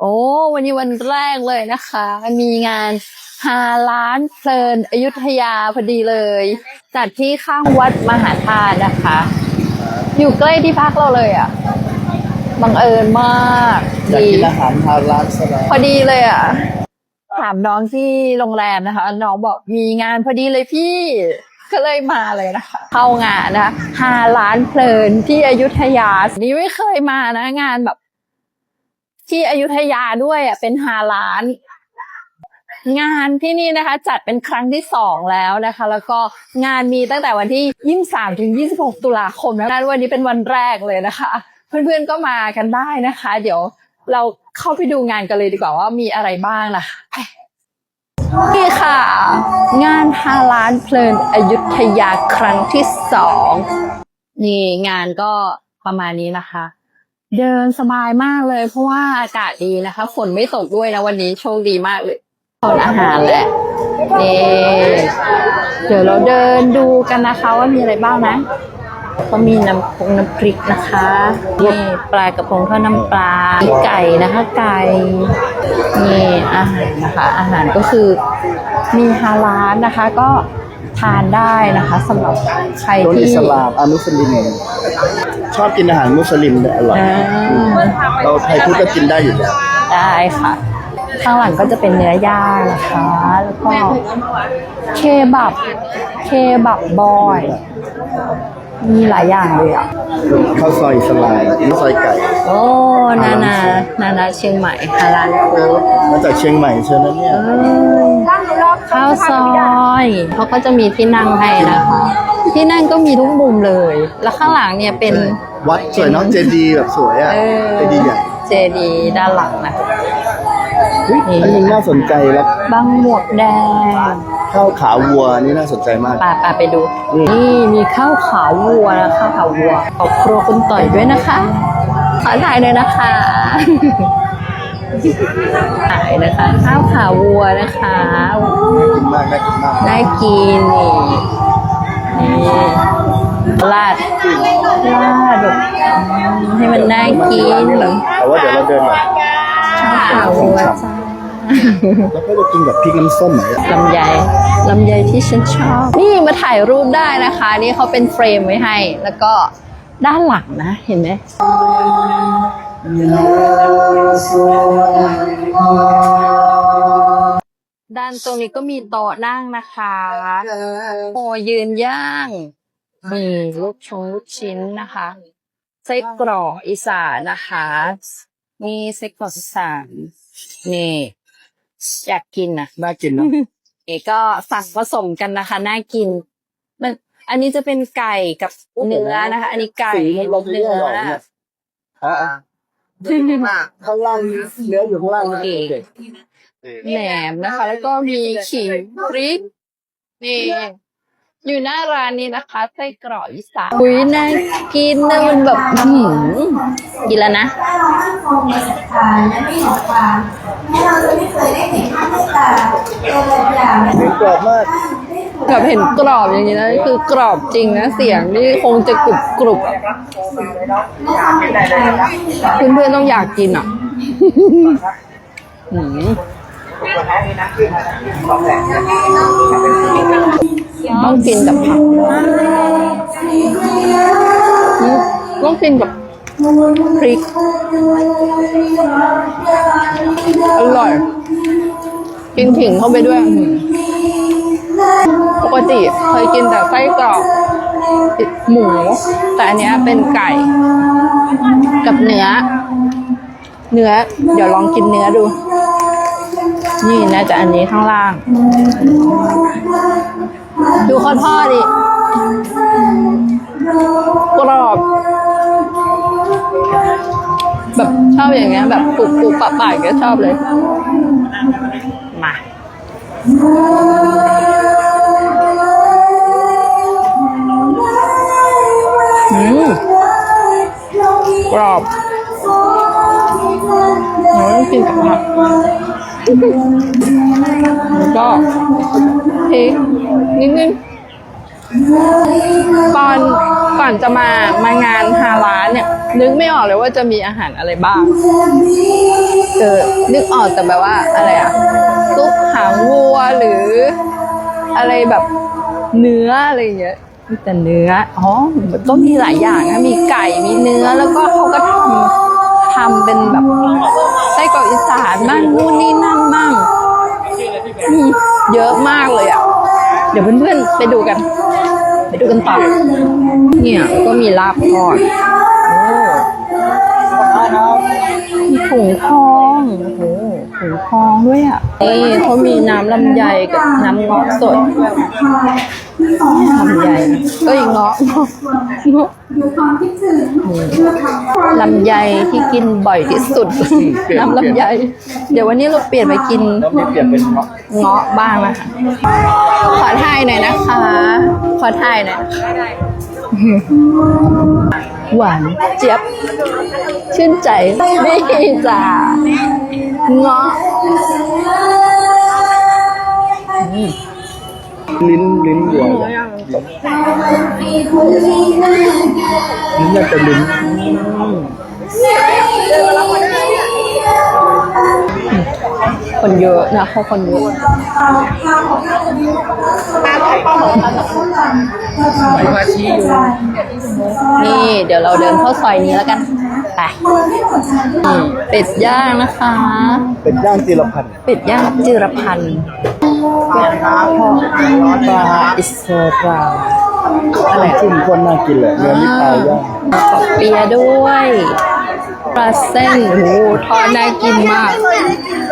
โอ้วันนี้วันแรกเลยนะคะ มีงานฮาล้านเพลินอยุธยาพอดีเลย จัดที่ข้างวัดมหาธาตุนะคะ อยู่ใกล้ที่พักเราเลยอะบังเอิญมากอยากดีกินอาหารฮาลาลซะแล้วพอดีเลยอะ ถามน้องที่โรงแรมนะคะ น้องบอกมีงานพอดีเลยพี่ ก็เลยมาเลยนะคะ เข้างานนะคะฮาล้านเพลินที่อยุธยานี่ไม่เคยมานะ งานแบบ ที่อยุธยาด้วยอะเป็นฮาล้าน งานที่นี่นะคะ จัดเป็นครั้งที่สองแล้วนะคะ แล้วก็งานมีตั้งแต่วันที่23ถึง26ตุลาคมแล้ววันนี้เป็นวันแรกเลยนะคะ เพื่อนๆก็มากันได้นะคะ เดี๋ยวเราเข้าไปดูงานกันเลยดีกว่าว่ามีอะไรบ้างนะคะนี่ค่ะ งานฮาลานเพลินอยุธยาครั้งที่สองนี่งานก็ประมาณนี้นะคะ เดินสบายมากเลย เพราะว่าอากาศดีนะคะ ฝนไม่ตกด้วยนะวันนี้โชคดีมากเลยตอนอาหารแหละนี่เดี๋ยวเราเดินดูกันนะคะว่ามีอะไรบ้างนะก็มีน้ำพงน้ำพริกนะคะนี่ปลากระพงทอดน้ำปลาไก่นะคะไก่นี่อาหารนะคะ อาหารก็คือมีฮาลาลนะคะ ก็ ทานได้นะคะสำหรับใครโดนที่อิสลามอามุสลิมชอบกินอาหารมุสลิมเนี่ยอร่อยอ่าเราไทยพุทธก็กินได้อยู่แล้วได้ค่ะ ข้างหลังก็จะเป็นเนื้อย่างนะคะ แล้วก็เคบับเคบับบอย มีหลายอย่างเลยอะ ข้าวซอยอิสลามข้าวซอยไก่ โอ้นานา นานาเชียงใหม่ฮาลานฟู้ดมาจากเชียงใหม่เชิญนะเนี่ย ข้าวซอยเขาก็จะมีที่นั่งให้นะคะ ที่นั่งก็มีทุกมุมเลย แล้วข้างหลังเนี่ยเป็นวัดสวยเนาะเจดีย์แบบสวยอะเออเจดีย์ใหญ่เจดีย์ด้านหลังนะเฮ้ยอันนี้น่าสนใจแล้วบางหมวกแดงข้าวขาวัวนี่น่าสนใจมากป่าป่าไปดูอืมนี่มีข้าวขาวัวนะข้าวขาวัวขอบครัวคุณต่อยด้วยนะคะ ขอถ่ายเลยนะคะ ถ่ายนะคะข้าวขาวัวนะคะกินมากน่ากินมากน่ากินนี่นี่ลาดลาดแบบให้มันน่ากินแต่ว่าเดี๋ยวเราเดินหน่อยข้าวขาวัวจ้าแล้วก็จะกินกับพริกน้ำส้มหน่อยอะลำไยลำไยที่ฉันชอบ นี่มาถ่ายรูปได้นะคะ นี่เขาเป็นเฟรมไว้ให้ แล้วก็ด้านหลังนะ เห็นไหม ด้านตรงนี้ก็มีโต๊ะนั่งนะคะโอ้ยืนย่างนี่ลูกชงลูกชิ้นนะคะไส้กรอกอีสานนะคะนี่ไส้กรอกอีสานนี่อยากกินนะน่ากินเนาะเอกก็สั่งผสมกันนะคะ น่ากิน มัน อันนี้จะเป็นไก่กับเนื้อนะคะ อันนี้ไก่สีมันลงเนื้อ เรื่อยๆเนี่ยอะข้างล่างเนื้ออยู่ข้างล่างนะโอเคแหนมนะคะ แล้วก็มีขิงพริก นี่ อยู่หน้าร้านนี้นะคะไส้กรอกอีสานอุ้ยน่ากินนะมันแบบอื้อหือกินแล้วนะเนื้อกรอบมาก แบบเห็นกรอบอย่างนี้นะคือกรอบจริงนะเสียงนี่คงจะกรุบกรุบอะเพื่อนๆต้องอยากกินอะต้องกินกับผักต้องกินกับพริกอร่อยกินขิงเข้าไปด้วย ปกติเคยกินแต่ไส้กรอกหมู แต่อันเนี้ยเป็นไก่กับเนื้อ เนื้อ เดี๋ยวลองกินเนื้อดู นี่น่าจะอันนี้ข้างล่าง ดูข้าวทอดดิกรอบแบบชอบอย่างเงี้ย แบบปุบปุบปะปะก็ชอบเลย มา รอบเราต้องกินกับผักแล้วก็พริกนิดนึงก่อนก่อนจะมามางานฮาลาลเนี่ย นึกไม่ออกเลยว่าจะมีอาหารอะไรบ้างเจอนึกออกแต่แบบว่าอะไรอะซุปหางวัวหรืออะไรแบบเนื้ออะไรอย่างเงี้ย มีแต่เนื้อ อ๋อมันก็มีหลายอย่างนะ มีไก่ มีเนื้อ แล้วก็เขาก็ทำทำเป็นแบบไส้กรอกอีสานบ้างนู่นนี่นั่นบ้างเยอะมากเลยอะ เดี๋ยวเพื่อนๆไปดูกัน ไปดูกันต่อ เนี่ยก็มีลาบทอดโอ้มีถุงทองโอ้โหถุงทองด้วยอะนี่เขามีน้ำลำไยกับน้ำเงาะสด ลำไยเอ้ยเงาะเงาะเงาะลำไยที่กินบ่อยที่สุดน้ำลำไย เดี๋ยววันนี้เราเปลี่ยนไปกินเปลี่ยนเป็นเงาะเงาะบ้างนะคะขอถ่ายหน่อยนะคะ ขอถ่ายหน่อยหวานเจี๊ยบชื่นใจนี่จ้าเงาะ ลิ้นลิ้นวัวลิ้นน่าจะลิ้น คนเยอะนะเขาคนเยอะมาชี้อยู่นี่เดี๋ยวเราเดินเข้าซอยนี้แล้วกันไปนี่เป็ดย่างนะคะ เป็นย่างจีรพันธ์เป็ดย่างจิรพันธ์ครับปลาอิสราอะไรจิ้มคนน่ากินเลยเนื้อนี่ปลาย่างปอเปียะด้วยปลาเส้นโอ้โหทอดน่ากินมากแล้ว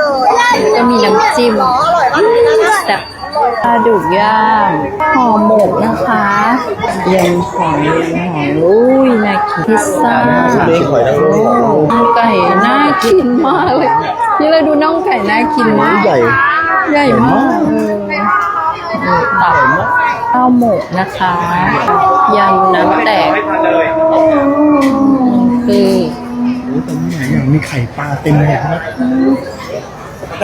ก็มีน้ำจิ้มแต่ปลาดุกย่างห่อหมกนะคะยำหอยยำหอยอุ้ยน่ากินพิซซ่าโอ้น่องไก่น่ากินมากเลยนี่เลยดูน่องไก่น่ากินมากใหญ่ใหญ่มากเออเออตับข้าวหมกนะคะยำน้ำแตกคือโอ้แต่นี่หลายอย่างมีไข่ปลาเต็มเลยครับ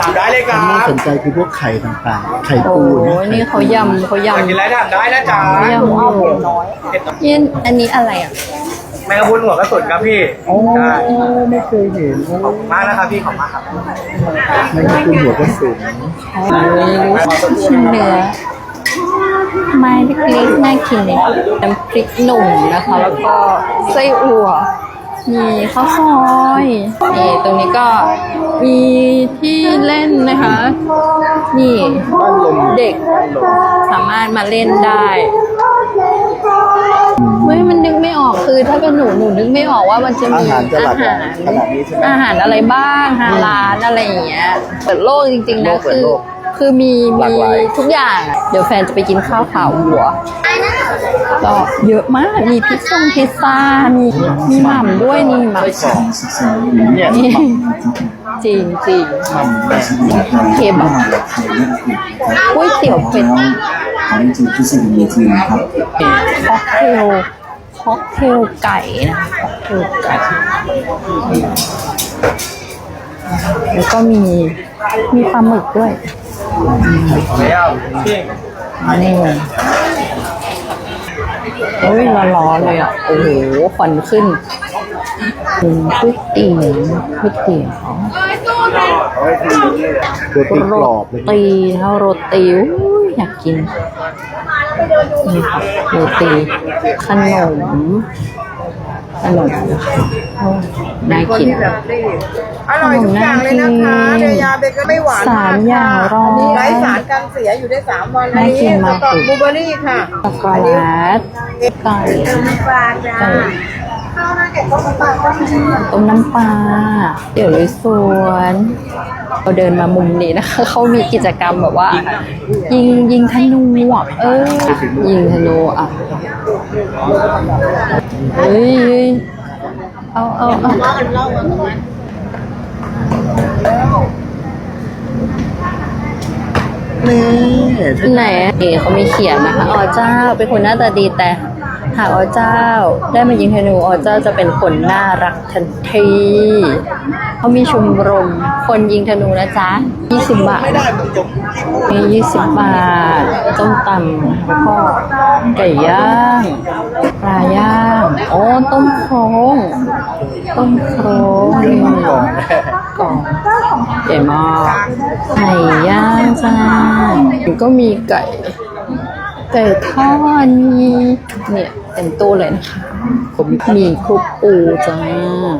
ถามได้เลยคควารัมน่าบสนใจคือพวกไข่ต่างๆ ไข่โอ้ปูโหเยนี่เขายำเขายำกินอะไรถามได้นะจ๊ะเขายำอยู่นี่อันนี้อะไรอะแมงกะพรุนหัวกระสุนครับพี่โอ้ใช่ไม่เคยเห็นขอบคุณมากนะครับพี่ขอบคุณมากครับไม่ใช่คุณหัวกระสุนชิ้นเนื้อไม้เล็กๆน่ากินเลยน้ำพริกหนุ่มนะคะ แล้วก็ไส้อั่ว มีข้าวซอยนี่ตรงนี้ก็มีที่เล่นนะคะ นี่บ้านลมเด็กสามารถมาเล่นได้เฮ้ยมันนึกไม่ออกคือถ้าเป็นหนูหนูนึกไม่ออกว่ามันจะอามีหารจะหลากหอาลาหายรขนาดนี้ใช่ไหมอาหารอะไรบ้างฮาร้านอะไรอย่างเงี้ยเปิดโลกจริงๆนะเปิดคือโลก คือมีหลากมีหลาย ทุกอย่างอะเดี๋ยวแฟนจะไปกินข้าวขาวัวก็เยอะมาก มีพิซซ่งพิซซ่า มีมีหม่ำด้วยนี่หม่ำ เนี่ยนี่จริงจริงทำแม่เคบับก๋วยเตี๋ยวเป็ดขอเรียนเชิญผู้เสนอเวทีนะครับ ค็อกเทลค็อกเทลไก่นะคะค็อกเทลไก่แล้วก็มีมีปลาหมึกด้วย แล้วพี่นี่โอ้ยร้อนๆเลยอะ โอ้โหควันขึ้นอืมก๋วยเตี๋ยวก๋วยเตี๋ยวตัวตีกรอบเลยตีนะโรตีอุ๊ยอยากกินนี่ค่ะโรตีขนม ขนมนะคะโอ้น่ากินอร่อยทุกอย่างเลยนะคะเดียวยาเบเกอรี่หวานสามอย่างร้อยไร้สารกันเสียอยู่ได้สามวันอันน่ากินี้นสมากตรอเบอร์รี่ค่ะช็อกโกแลตไก่ปลาจ้าไก่ข้าวหน้าแกงต้มปลาก็มีต้มน้ำปลาเดี๋ยวลุยสวน เราเดินมามุมนี้นะคะ เขามีกิจกรรมแบบว่า ยิงยิงธนูอะเออยิงธนูอะเฮ้ยเฮ้ยเอาเอาเอานี่ไหนอะนี่เขามีเขียนนะคะอ๋อเจ้าเป็นคนหน้าตาดีแต่ หากอ๋อเจ้าได้มายิงธนูอ๋อเจ้าจะเป็นคนน่ารักทันทีเขามีชมรมคนยิงธนูนะจ๊ะ20 บาทมี20 บาทต้มตำแล้วก็ไก่ย่างปลาย่างโอ้ต้มโครงต้มโครงนี่กล่องใหญ่มากไก่ย่างจ้าก็มีไก่ ไก่ทอดมีเนี่ยเต็มตู้เลยนะคะ มีคุกปูจ้านี่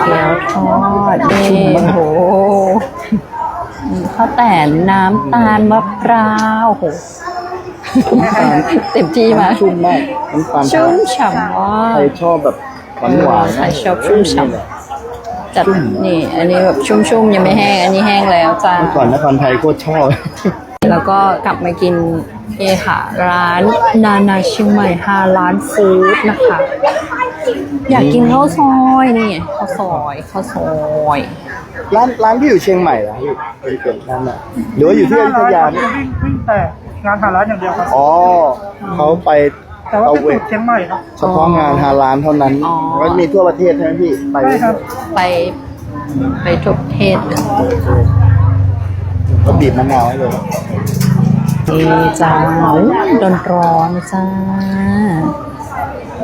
เกี๊ยวทอดนี่โอ้โหอืมข้าวแต่นน้ำตาลมะพร้าวโอ้โหเต็มที่มากชุ่มมากน้ำตาลชุ่มฉ่ำมากใครชอบแบบหวานหวานๆใครชอบชุ่มฉ่ำ จัดนี่ อันนี้แบบชุ่มๆยังไม่แห้ง อันนี้แห้งแล้วจ้าเมื่อก่อนนครไทยโคตรชอบ แล้วก็กลับมากินเอค่ะ ร้านนานาเชียงใหม่ฮาร้านฟู้ดนะคะ อยากกินข้าวซอยนี่ข้าวซอยข้าวซอยร้านร้านที่อยู่เชียงใหม่เหรอพี่เป็นเกิดนั่นน่ะหรือว่าอยู่ที่อยุธยานี่วิ่งวิ่งแต่งานหาร้านอย่างเดียวครับอ๋อเขาไป แต่ว่าเอาเป็นเวสูตรเชียงใหม่เนาะเฉพาะงานฮาลานเท่านั้นอ๋อ ก็มีทั่วประเทศใช่ไหมพี่ ไปใช่ครับ ไปไปทุกเทศก็บีบมะนาวให้เลยนี่จ้าร้อนร้อนๆจ้า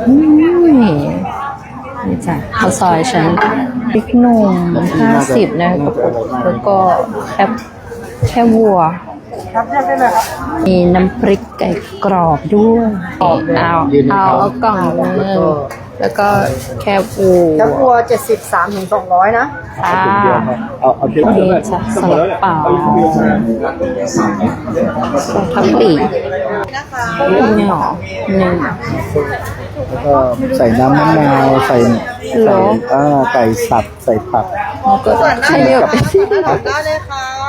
อุ้ยนี่จ้ะข้าวซอยฉันพริกหนุ่มห้าสิบนะกระปุกแล้วก็แคบแค่วัว ครับแยกได้เลยครับมีน้ำพริกไก่กรอบด้วยเอาเอาเอากล่องหนึงแล้วก็แคบวัแล้วววัวเจ็ดสิบสามถึงสองร้อยนะค่ะเอาเอาพริกนี่จ้ะสลัดเปล่าทับปีนี่หรอหนึ่งแล้วก็ใส่น้ำมะนาวใส่เหรใส่ออ่าไก่สับใส่ผักแล้วก็ขยับได้เลยค่ะ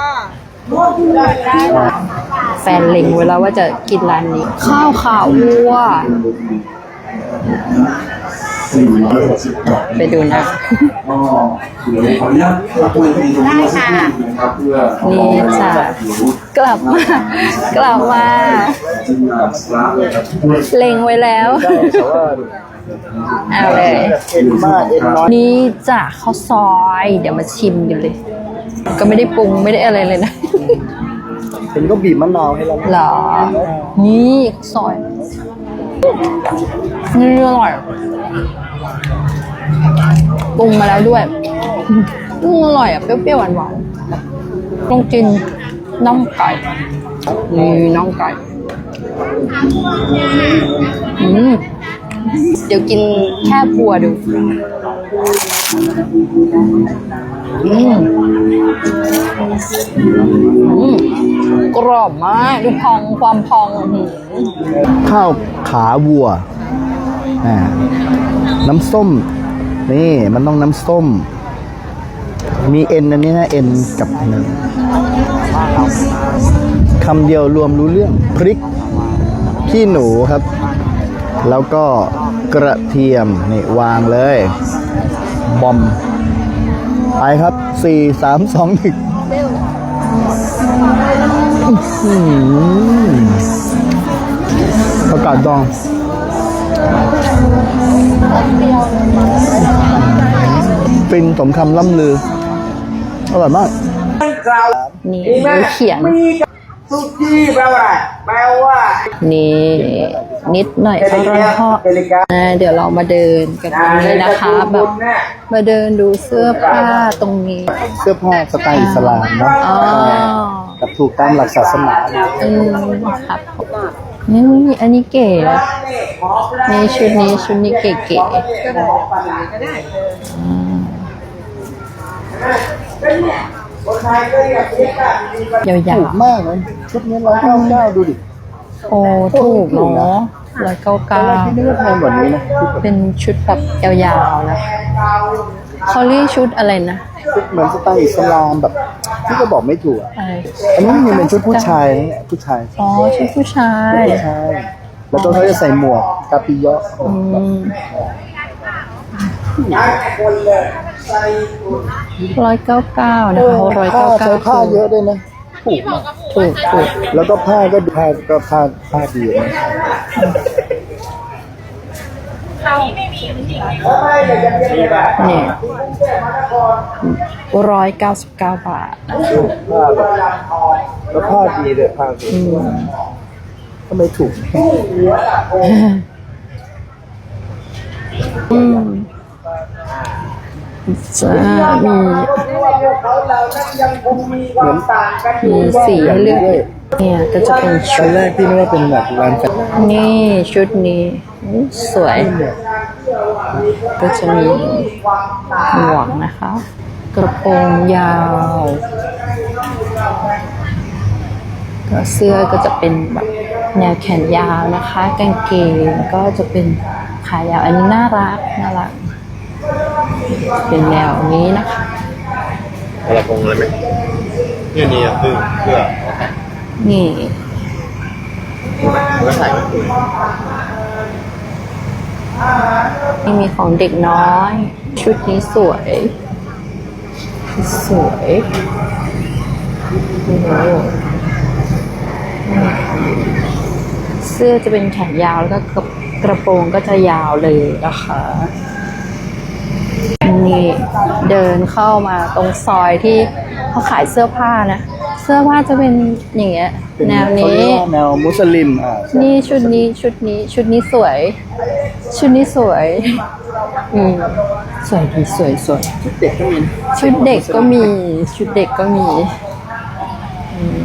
แฟนเล็งเวแลาว่าจะกินร้านนี้ ข้าวขาวัว ไปดูนะ ได้ค่ะครับเพื่อนี่จ้ะกลับมากลับมา เล็งไว้แล้วเอาเลยเอ็นมากเอ็นน้อยนี่จ้ะข้าวซอย เดี๋ยวมาชิมกันเลย ก็ไม่ได้ปรุงไม่ได้อะไรเลยนะเห็นก็บีบมะนาวให้เราเหรอ นี่ข้าวซอยนี่อร่อยปรุงมาแล้วด้วยอืมอร่อยอะ เปรี้ยวๆหวานๆต้องกินน่องไก่นี่น่องไก่อืมเดี๋ยวกินแค่บัวดู อืมอืมกรอบมากดูพองความพองอื้อหือข้าวขาวัวอ่าน้ำส้ม นี่มันต้องน้ำส้ม มีเอ็นอันนี้นะเอ็นกับนื้อคำเดียวรวมรู้เรื่องพริกขี้หนูครับ แล้วก็กระเทียม นี่ วางเลย บอม ไปครับสี่สามสองหนึ่งอื้อหือประกาศดองฟินสมคำล่ำลือ อร่อยมาก นี่ดูเขียน สุกี้แปลว่าอะไรแปลว่า นี่ นิดหน่อยอร่อยเพราะอ่าเดี๋ยวเรามาเดินกันตรงนี้นะคะแบบมาเดินดูเสื้อผ้าตรงนี้ เสื้อผ้าสไตล์อิสลามเนาะอ๋อกับถูกตามหลักศาสนาอืมครับนี่อันนี้เก๋นะนี่ชุดนี้ชุดนี้เก๋ๆยาวถูกมากเลยชุดนี้ร้อยเก้าเก้าดูดิๆ โอ้ถูกเนาะร้อยเก้าตอนเก้าแรกพี่นึกว่าแพงกว่านี้นะเป็นชุดแบบยาวๆนะเขาเรียกชุดอะไรนะชุดเหมือนสไตล์อิสลามแบบที่ก็บอกไม่ถูกอะอะไรอันนี้มันเป็นชุดผู้ชายนะเนี่ยผู้ชายอ๋อชุดผู้ชายผู้ชายแล้วก็เขาจะใส่หมวกกาปิเยะอืมร้อยเก้าเก้านะคะร้อยผ้าเก้าเก้าใช้ผ้าเยอะด้วยนะถูกมาก ถูกถูกแล้วก็ผ้าก็ผ้าก็ผ้าผ้าดีนะนี่ร้อยเก้าสิบเก้าบาทนะผ้าแบบแล้วผ้าดีเลยผ้าดีอืมทำไมถูกอืม จะมีเหมือนมีสีให้เลือกเนี่ยก็จะเป็นชุดแรกพี่นึกว่าเป็นแบบร้านแฟนนี่ชุดนี้สวย ก็จะมีหมวกนะคะ กระโปรงยาวก็เสื้อก็จะเป็นแบบแนวแขนยาวนะคะ กางเกงก็จะเป็นขายาวอันนี้น่ารักน่ารัก เป็นแนวนี้นะคะอะไรกงเลยไหมเนี่ยนี่คือเพื่อนี่เพื่อใส่นี่มีของเด็กน้อย ชุดนี้สวย สวยโอ้โหเสื้อจะเป็นแขนยาวแล้วก็กระกระโปรงก็จะยาวเลยนะคะนี่ เดินเข้ามาตรงซอยที่เขาขายเสื้อผ้านะ เสื้อผ้าจะเป็นอย่างเงี้ยเป็นแนวเขานี้ เรียกว่าแนวมุสลิมอ่านี่ชุดนี้ชุดนี้ชุดนี้สวย ชุดนี้สวย อืมสวยดีสวยสวยเด็กก็มีชุดเด็กก็มีชุดเด็กก็มีอืม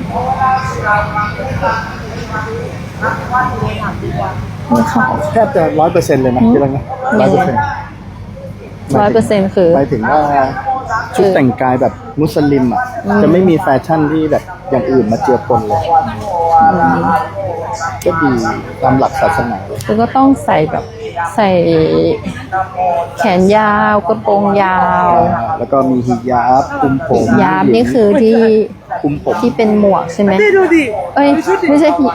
นี่เขา แทบจะร้อยเปอร์เซ็นต์เลยนะพี่ลังนะร้อยเปอร์เซ็นต์ ร้อยเปอร์เซ็นต์คือ หมายถึงว่าชุดแต่งกายแบบมุสลิมอะ จะไม่มีแฟชั่นที่แบบอย่างอื่นมาเจือปนเลยอืมก็ดีตามหลักศาสนาเลยแล้วก็ต้องใส่แบบใส่แขนยาวกระโปรงยาวอ่าแล้วก็มีฮิญาบคุมผมยาบนี่คือที่ คุมผม ที่เป็นหมวกใช่ไหมดูดิเอ้ยไม่ใช่ที่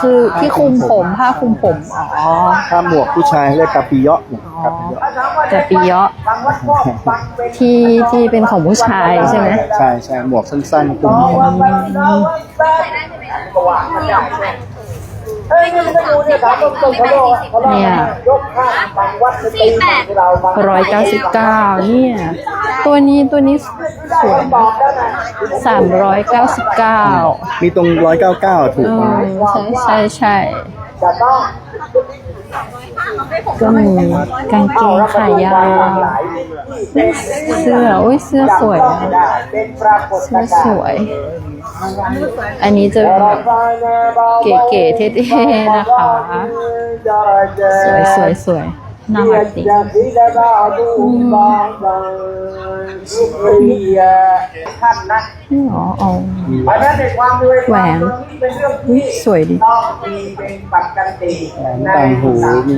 คือที่คลุมผมผ้าคลุมผมอ๋อถ้าหมวกผู้ชายเรียกกาปิเยาะเนี่ยกาปิเยาะแต่ปีเยาะที่ที่เป็นของผู้ชายใช่ไหมใช่ใช่หมวกสั้นๆคลุมผม เฮ้ยนี่มันก็ดูเนี่ยถามตรงๆเขาบอกเขาบอกเนี่ยยกข้ามบางวัดไปตีที่เราบางร้อยเก้าสิบเก้าเนี่ย ตัวนี้ตัวนี้สวยสามร้อยเก้าสิบเก้ามีตรง199ถูกเอไหมอใช่ใช่ใช่ จะต้อง ก็มีกางเกงขายาวเสื้ออุ้ยเสื้อสวยเป็นปรากฏเสื้อสวย อันนี้จะแบบเก๋ๆเท่ๆนะคะ สวยสวยสวย น่ารักดีท่านนะนี่หรออ๋อเพราะฉะนั้นในความรวยแหวนเป็นเรื่องอุ๊ยสวยดีต้องมีเป็นปกติแหวนต่างหูมี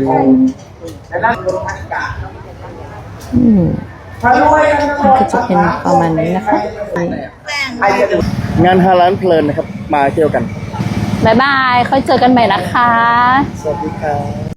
ดังนั้นลงทักกะอืมถ้ารวยกันมันก็จะเป็นประมาณนี้นะคะนี่ใครจะดูงานฮาร้านเพลินนะครับ มาเที่ยวกัน บ๊ายบายค่อยเจอกันใหม่นะคะ สวัสดีครับ